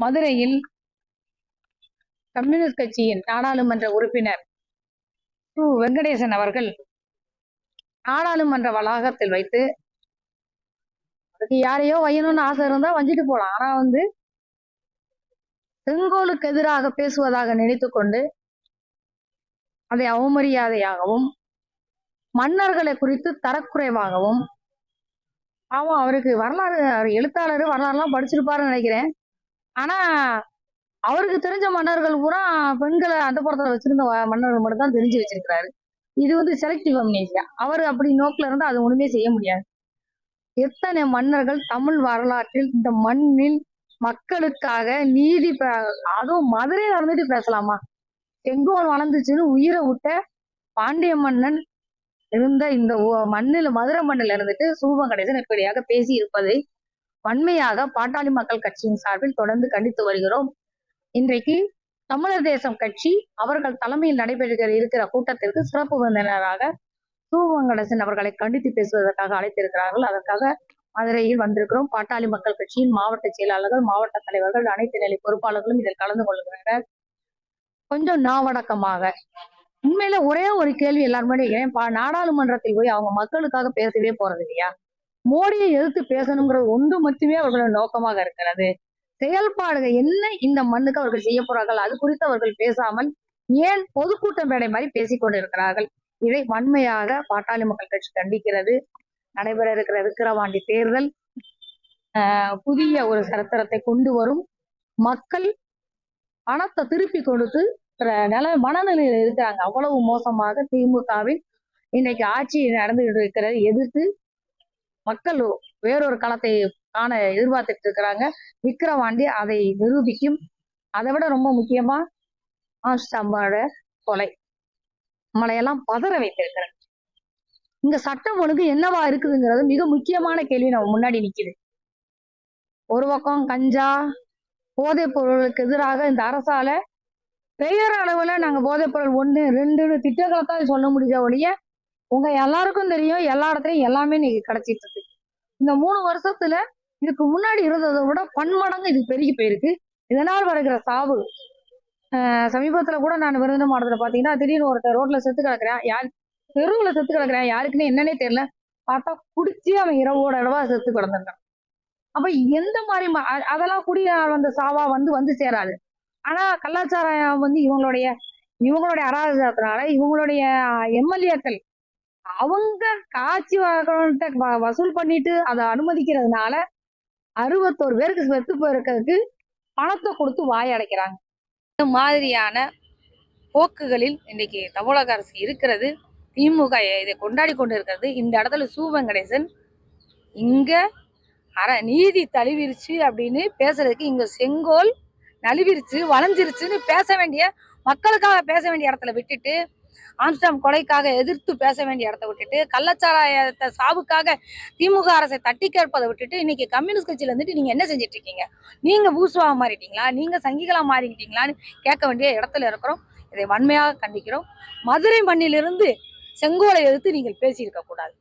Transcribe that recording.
மதுரையில் கம்யூனிஸ்ட் கட்சியின் நாடாளுமன்ற உறுப்பினர் சு வெங்கடேசன் அவர்கள் நாடாளுமன்ற வளாகத்தில் வைத்து அதுக்கு யாரையோ வையணும்னு ஆசை இருந்தா வஞ்சிட்டு போலாம். ஆனா வந்து செங்கோலுக்கு எதிராக பேசுவதாக நினைத்துக்கொண்டு அதை அவமரியாதையாகவும் மன்னர்களை குறித்து தரக்குறைவாகவும் ஆமா அவருக்கு வரலாறு அவர் எழுத்தாளர் வரலாறுலாம் படிச்சிருப்பாருன்னு நினைக்கிறேன். ஆனா அவருக்கு தெரிஞ்ச மன்னர்கள் பூரா பெண்களை அந்த புறத்துல வச்சிருந்த வ- மன்னர்கள் மட்டும் தான் தெரிஞ்சு வச்சிருக்கிறாரு. இது வந்து செலக்டிவ் அம்னேசியா அவர் அப்படி நோக்கில இருந்து அது ஒண்ணுமே செய்ய முடியாது. எத்தனை மன்னர்கள் தமிழ் வரலாற்றில் இந்த மண்ணில் மக்களுக்காக நீதி பே- அதுவும் மதுரையில இருந்துட்டு பேசலாமா? செங்கோல் வளர்ந்துச்சுன்னு உயிரை விட்ட பாண்டிய மன்னன் இருந்த இந்த மண்ணில் மதுரை மண்ணில் இருந்துட்டு சூபம் கணேசன் இப்படியாக பேசி இருப்பதை வன்மையாக பாட்டாளி மக்கள் கட்சியின் சார்பில் தொடர்ந்து கண்டித்து வருகிறோம். இன்றைக்கு தமிழர் தேசம் கட்சி அவர்கள் தலைமையில் நடைபெறுகிற இருக்கிற கூட்டத்திற்கு சிறப்பு விருந்தினராக சூவங்கடசன் அவர்களை கண்டித்து பேசுவதற்காக அழைத்திருக்கிறார்கள். அதற்காக மதுரையில் வந்திருக்கிறோம். பாட்டாளி மக்கள் கட்சியின் மாவட்ட செயலாளர்கள் மாவட்ட தலைவர்கள் அனைத்து நிலை பொறுப்பாளர்களும் இதில் கலந்து கொள்கிறார்கள். கொஞ்சம் நாவடக்கமாக. உண்மையில ஒரே ஒரு கேள்வி எல்லாருமே ஏன் பா- நாடாளுமன்றத்தில் போய் அவங்க மக்களுக்காக பேசவே போறது இல்லையா மோடியை எதிர்த்து பேசணுங்கிறது ஒன்று மட்டுமே அவர்களோட நோக்கமாக இருக்கிறது. செயல்பாடுகள் என்ன இந்த மண்ணுக்கு அவர்கள் செய்ய போறார்கள்? அது குறித்து அவர்கள் பேசாமல் ஏன் பொதுக்கூட்டம் மேடை மாதிரி பேசிக்கொண்டிருக்கிறார்கள் இதை வன்மையாக பாட்டாளி மக்கள் கட்சி கண்டிக்கிறது. நடைபெற இருக்கிற விக்கிரவாண்டி தேர்தல் ஆஹ், புதிய ஒரு சரித்திரத்தை கொண்டு வரும். மக்கள் பணத்தை திருப்பி கொடுத்து நில மனநிலையில் இருக்கிறாங்க. அவ்வளவு மோசமாக திமுகவில் இன்னைக்கு ஆட்சி நடந்துகிட்டு இருக்கிறது எதிர்த்து மக்கள் வேறொரு களத்தை காண எதிர்பார்த்துட்டு இருக்கிறாங்க. விக்ரவாண்டி அதை நிரூபிக்கும். அதை விட ரொம்ப முக்கியமா ஆஷ்டம்போட கொலை. நம்மளையெல்லாம் பதற வைத்திருக்கிறேன் இங்க சட்டம் ஒழுங்கு என்னவா இருக்குதுங்கிறது மிக முக்கியமான கேள்வி நம்ம முன்னாடி நிக்குது. ஒரு பக்கம் கஞ்சா போதைப் பொருளுக்கு எதிராக இந்த அரசால பெயர் அளவுல நாங்க போதைப் பொருள் ஒண்ணு ரெண்டுன்னு திட்டங்களை தான் சொல்ல முடிஞ்ச ஒழிய உங்க எல்லாருக்கும் தெரியும் எல்லா இடத்துலயும் எல்லாமே இன்னைக்கு கிடைச்சிட்டு இருக்கு. இந்த மூணு வருஷத்துல இதுக்கு முன்னாடி இருந்ததை விட பன்மடங்கு இது பெருகி போயிருக்கு. இதனால் வருகிற சாவு ஆஹ் சமீபத்துல கூட நான் விருதுன மாடத்துல பாத்தீங்கன்னா திடீர்னு ஒருத்தர் ரோட்ல செத்து கிடக்குறேன். யார் தெருவுல செத்து கிடக்குறேன். யாருக்குன்னு என்னன்னே தெரியல. பார்த்தா குடிச்சு அவன் இரவோட இரவா செத்து கிடந்திருக்கான். அப்ப எந்த மாதிரி அதெல்லாம் குடி வந்த சாவா வந்து வந்து சேராது. ஆனா கலாச்சாரம் வந்து இவங்களுடைய இவங்களுடைய அராஜகத்தினால இவங்களுடைய எம்எல்ஏக்கள் அவங்க காட்சி வாகனத்தை வ- வசூல் பண்ணிட்டு அதை அனுமதிக்கிறதுனால அறுபத்தோரு பேருக்கு செத்து போயிருக்கிறதுக்கு பணத்தை கொடுத்து வாய் அடைக்கிறாங்க. இந்த மாதிரியான போக்குகளில் இன்னைக்கு தமிழக அரசு இருக்கிறது. திமுக இதை கொண்டாடி கொண்டு இருக்கிறது இந்த இடத்துல சு. வெங்கடேசன் இங்க அற நீதி தழுவிருச்சு அப்படின்னு பேசுறதுக்கு இங்க செங்கோல் நழுவிருச்சு வளைஞ்சிருச்சுன்னு பேச வேண்டிய மக்களுக்காக பேச வேண்டிய இடத்துல விட்டுட்டு ஆம்ஸ்டாம் கொலைக்காக எதிர்த்து பேச வேண்டிய இடத்த விட்டுட்டு கள்ளச்சாராயத்தை சாவுக்காக திமுக அரசை தட்டி கேட்பதை விட்டுட்டு இன்னைக்கு கம்யூனிஸ்ட் கட்சியில இருந்துட்டு நீங்க என்ன செஞ்சுட்டு இருக்கீங்க நீங்க பூசுவாக மாறிட்டீங்களா? நீங்க சங்கிகளா மாறிக்கிட்டீங்களான்னு கேட்க வேண்டிய இடத்துல இருக்கிறோம். இதை வன்மையாக கண்டிக்கிறோம். மதுரை மண்ணிலிருந்து செங்கோலை எதிர்த்து நீங்கள் பேசியிருக்க கூடாது